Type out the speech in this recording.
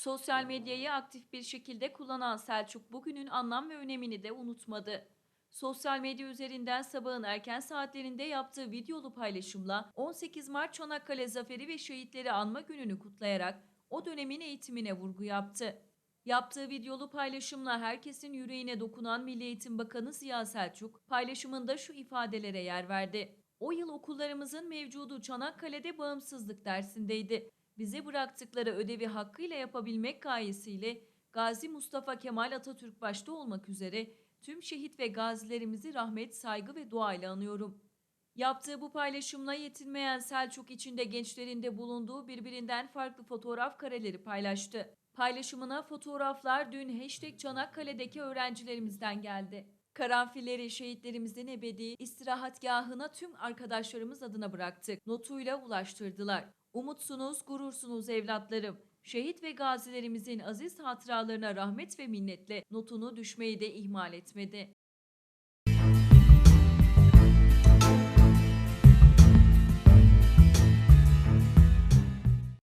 Sosyal medyayı aktif bir şekilde kullanan Selçuk bugünün anlam ve önemini de unutmadı. Sosyal medya üzerinden sabahın erken saatlerinde yaptığı videolu paylaşımla 18 Mart Çanakkale Zaferi ve Şehitleri Anma Günü'nü kutlayarak o dönemin eğitimine vurgu yaptı. Yaptığı videolu paylaşımla herkesin yüreğine dokunan Milli Eğitim Bakanı Ziya Selçuk paylaşımında şu ifadelere yer verdi. O yıl okullarımızın mevcudu Çanakkale'de bağımsızlık dersindeydi. Bize bıraktıkları ödevi hakkıyla yapabilmek gayesiyle Gazi Mustafa Kemal Atatürk başta olmak üzere tüm şehit ve gazilerimizi rahmet, saygı ve duayla anıyorum. Yaptığı bu paylaşımla yetinmeyen Selçuk içinde gençlerinde bulunduğu birbirinden farklı fotoğraf kareleri paylaştı. Paylaşımına fotoğraflar dün hashtag Çanakkale'deki öğrencilerimizden geldi. Karanfilleri şehitlerimizin ebedi istirahatgahına tüm arkadaşlarımız adına bıraktık. Notuyla ulaştırdılar. Umutsunuz, gurursunuz evlatlarım. Şehit ve gazilerimizin aziz hatıralarına rahmet ve minnetle notunu düşmeyi de ihmal etmedi.